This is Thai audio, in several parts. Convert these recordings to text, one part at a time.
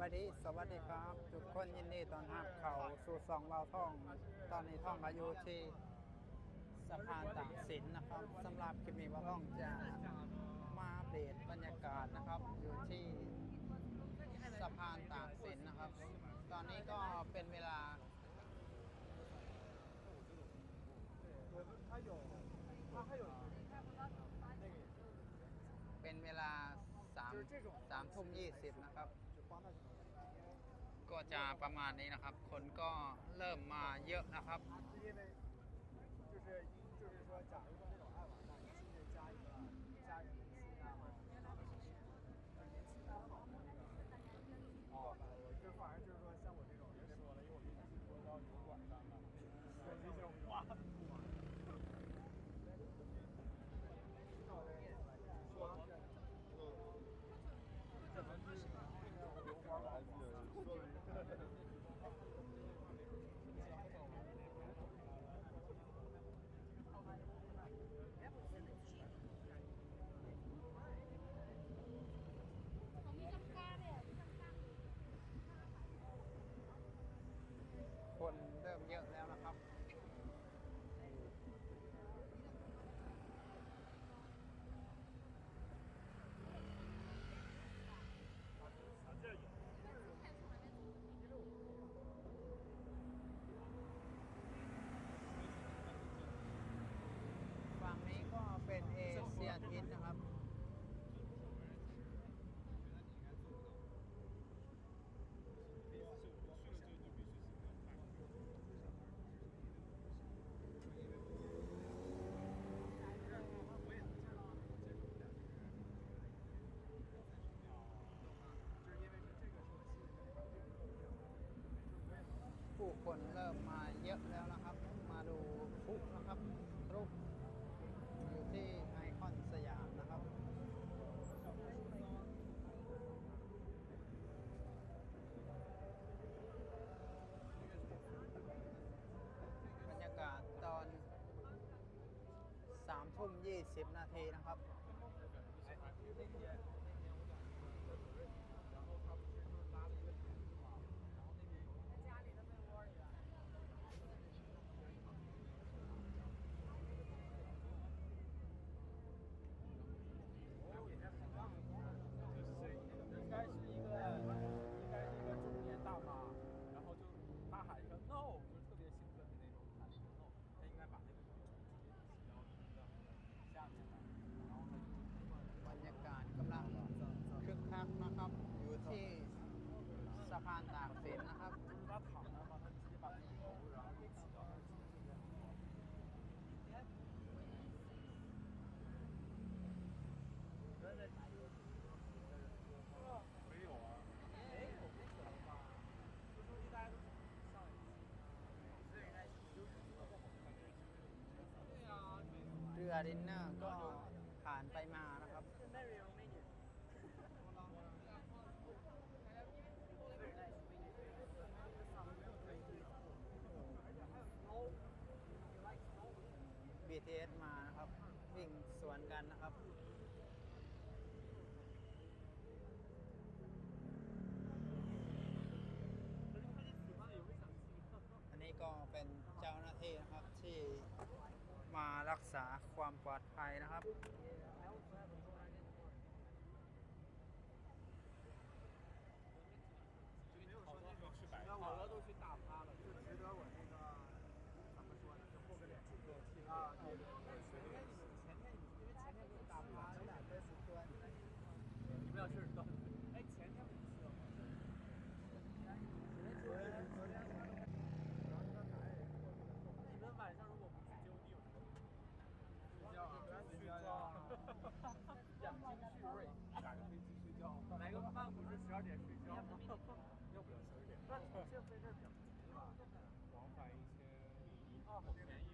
วัสดี สวัสดีครับ ทุกคนยินดีตอนหับเขาสู่สองวาวท่อง ตอนนี้ท่องอายุที่สะพานต่างสินนะครับสำหรับคิมีว่าวท่องจะมาเปลี่ยนบรรยากาศนะครับ อยู่ที่สะพานต่างสินนะครับ ตอนนี้ก็เป็นเวลาเป็นเวลาสามสามทุ่มยี่สิบนะครับ ก็จะประมาณนี้นะครับ คนก็เริ่มมาเยอะนะครับ 20 นาทีนะครับ อดินเนอร์ก็ผ่านไปมานะครับ ได้บีทีเอสมานะครับ วิ่งสวนกันนะครับอันนี้ก็เป็น มารักษาความปลอดภัยนะครับ 点。那重庆飞这儿比较便宜吧？往返一千零一。啊，好便宜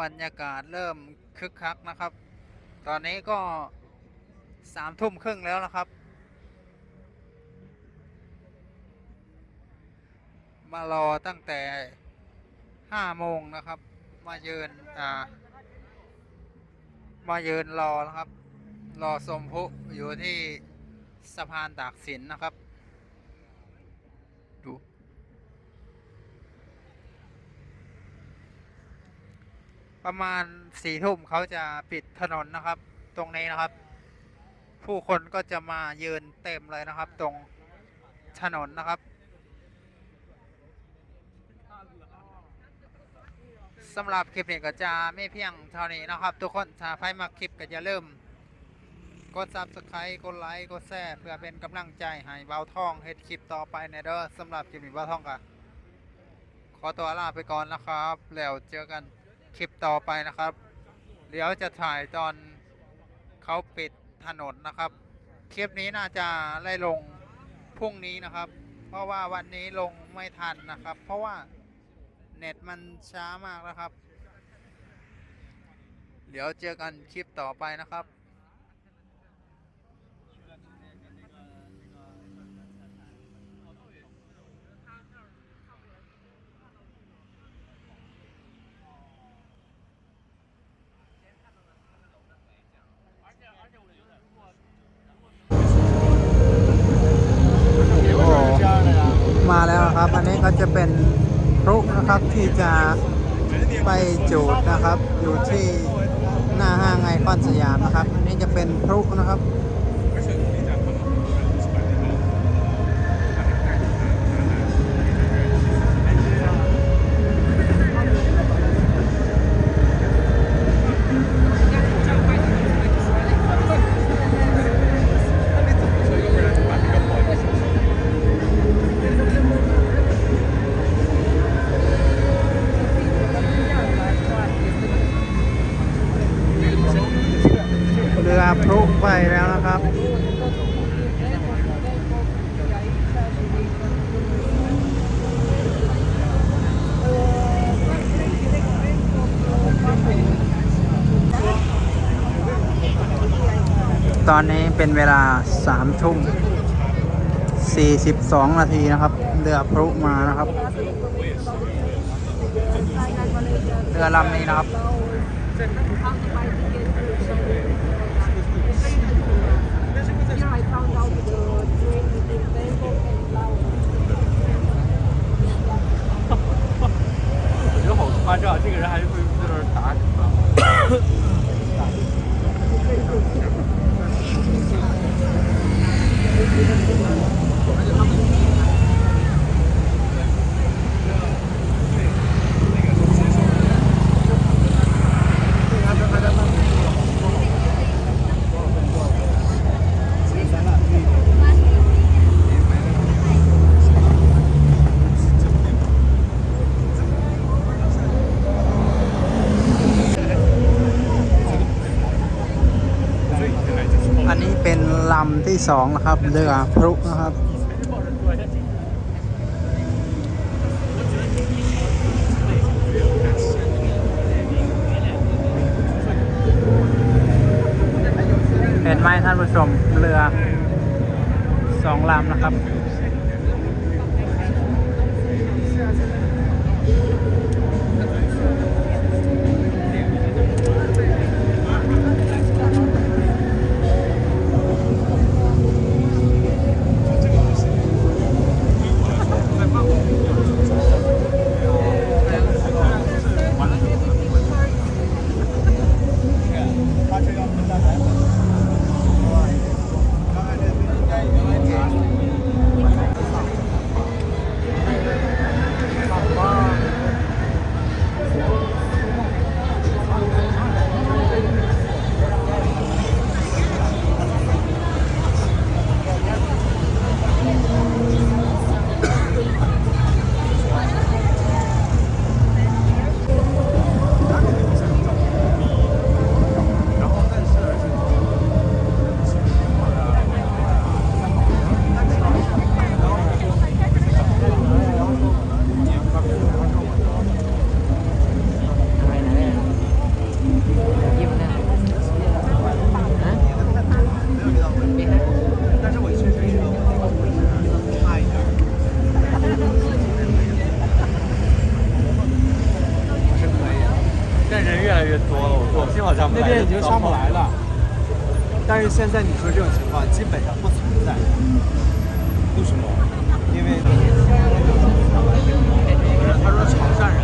บรรยากาศเริ่มคึกคักนะครับ ตอนนี้ก็สามทุ่มครึ่งแล้วนะครับ มารอตั้งแต่ห้าโมงนะครับ มายืนอ่า มายืนรอนะครับ รอสมพุอยู่ที่สะพานตากสินนะครับ ประมาณสี่ทุ่มเขาจะปิดถนนนะครับ ตรงนี้นะครับ ผู้คนก็จะมายืนเต็มเลยนะครับ ตรงถนนนะครับ สำหรับคลิปนี้ก็จะไม่เพียงเท่านี้นะครับ ทุกคนถ้าใครมาคลิปก็อย่าลืมกด subscribe กดไลค์กดแชร์เพื่อเป็นกำลังใจให้เบาท่องเฮ็ดคลิปต่อไปในเด้อสำหรับคลิปนี้เบาท่องก็ขอตัวลาไปก่อนนะครับ แล้วเจอกัน คลิปต่อไปนะครับเดี๋ยวจะถ่ายตอนเขาปิดถนนนะครับ คลิปนี้น่าจะไล่ลงพรุ่งนี้นะครับ เพราะว่าวันนี้ลงไม่ทันนะครับ เพราะว่าเน็ตมันช้ามากแล้วครับ เดี๋ยวเจอกันคลิปต่อไปนะครับ โอ้มาแล้วนะครับ อันนี้ก็จะเป็น ครับที่จะไปจูดนะครับ อยู่ที่หน้าห้างไอคอนสยามนะครับ อันนี้จะเป็นพลุนะครับ ตอนนี้เป็นเวลาสามทุ่ม42 นาทีนะครับ เรือพลุมานะครับ เรือลำนี้นะครับ 我觉得好夸张，这个人还是会在那儿打 ที่สองนะครับเรือพลุนะครับเห็นไหมท่านผู้ชมเรือสองลำนะครับ 天晚上那边已经上不来了。但是现在你说这种情况基本上不存在。为什么？因为他说潮汕人